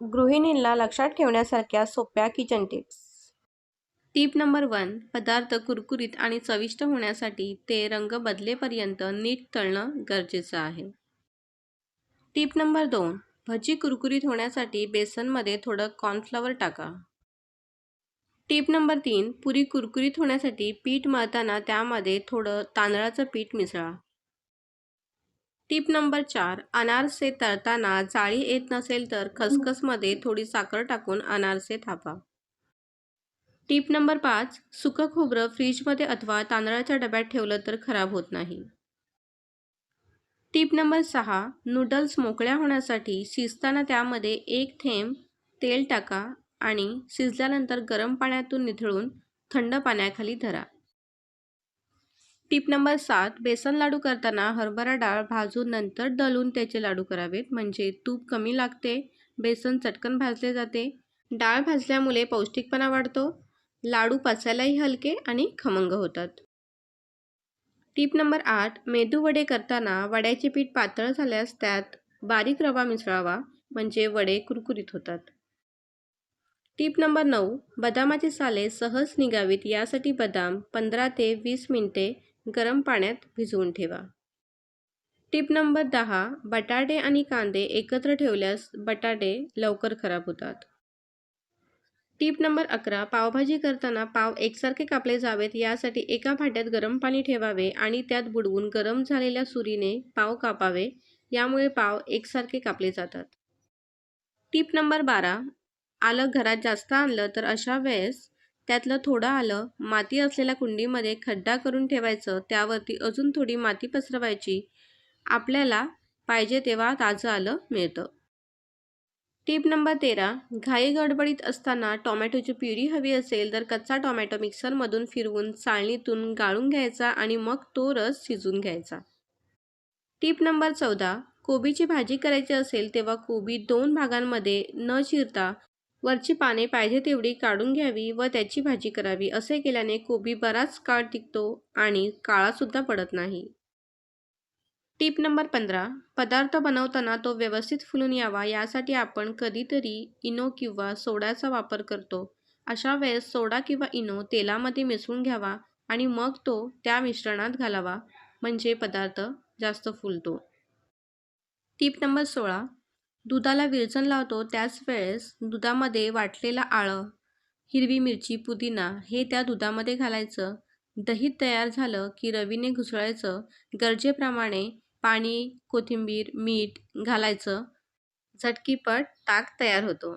गृहिणींना लक्षात ठेवण्यासारख्या सोप्या kitchen tips tip number one पदार्थ कुरकुरीत आणि चविष्ट होण्यासाठी ते रंग बदलेपर्यंत नीट तळणं गरजेचं आहे. टीप नंबर दोन भजी कुरकुरीत होण्यासाठी बेसनमध्ये थोडं कॉर्नफ्लॉवर टाका. टीप नंबर तीन पुरी कुरकुरीत होण्यासाठी पीठ मळताना त्यामध्ये थोडं तांदळाचं पीठ मिसळा. टीप नंबर चार अनारसे तळताना जाळी येत नसेल तर खसखसमध्ये थोडी साखर टाकून अनारसे थापा. टीप नंबर पाच सुकं खोबरं फ्रीजमध्ये अथवा तांदळाच्या डब्यात ठेवलं तर खराब होत नाही. टीप नंबर सहा नूडल्स मोकळ्या होण्यासाठी शिजताना त्यामध्ये एक थेंब तेल टाका आणि शिजल्यानंतर गरम पाण्यातून निथळून थंड पाण्याखाली धरा. टीप नंबर सात बेसन लाडू करताना हरभरा डाळ भाजून नंतर दळून त्याचे लाडू करावेत. म्हणजे तूप कमी लागते बेसन चटकन भाजले जाते. डाळ भाजल्यामुळे पौष्टिकपणा वाढतो लाडू पचायलाही हलके आणि खमंग होतात. टीप नंबर आठ मेदू वडे करताना वड्याचे पीठ पातळ झाल्यास त्यात बारीक रवा मिसळावा म्हणजे वडे कुरकुरीत होतात. टीप नंबर नऊ बदामाची साले सहज निघावीत यासाठी बदाम पंधरा ते वीस मिनिटे गरम पाण्यात भिजवून ठेवा. टीप नंबर दहा बटाटे आणि कांदे एकत्र ठेवल्यास बटाटे लवकर खराब होतात. टीप नंबर अकरा पावभाजी करताना पाव एकसारखे कापले जावेत यासाठी एका भाट्यात गरम पाणी ठेवावे आणि त्यात बुडवून गरम झालेल्या सुरीने पाव कापावे यामुळे पाव एकसारखे कापले जातात. टीप नंबर बारा आलं घरात जास्त आणलं तर अशा वेळेस त्यातलं थोडं आलं माती असलेल्या कुंडीमध्ये खड्डा करून ठेवायचं त्यावरती अजून थोडी माती पसरवायची आपल्याला पाहिजे तेव्हा ताजं आलं मिळतं. टीप नंबर तेरा घाई गडबडीत असताना टोमॅटोची प्युरी हवी असेल तर कच्चा टोमॅटो मिक्सरमधून फिरवून चाळणीतून गाळून घ्यायचा आणि मग तो रस शिजून घ्यायचा. टीप नंबर चौदा कोबीची भाजी करायची असेल तेव्हा कोबी दोन भागांमध्ये न चिरता वरची पाने पाहिजे तेवढी काढून घ्यावी व त्याची भाजी करावी असे केल्याने कोबी बराच काळ टिकतो आणि काळासुद्धा पडत नाही. टीप नंबर पंधरा. पदार्थ बनवताना तो व्यवस्थित फुलून यावा यासाठी आपण कधीतरी इनो किंवा सोड्याचा वापर करतो. अशा वेळेस सोडा किंवा इनो तेलामध्ये मिसळून घ्यावा आणि मग तो त्या मिश्रणात घालावा म्हणजे पदार्थ जास्त फुलतो. टीप नंबर सोळा. दुधाला विरजण लावतो त्याच वेळेस दुधामध्ये वाटलेलं आळं हिरवी मिरची पुदिना हे त्या दुधामध्ये घालायचं. दही तयार झालं की रवीने घुसळायचं. गरजेप्रमाणे पाणी कोथिंबीर मीठ घालायचं. झटकीपट ताक तयार होतो.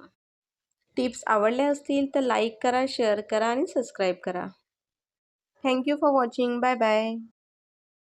टिप्स आवडल्या असतील तर लाईक करा शेअर करा आणि सबस्क्राईब करा. Thank you for watching. Bye bye.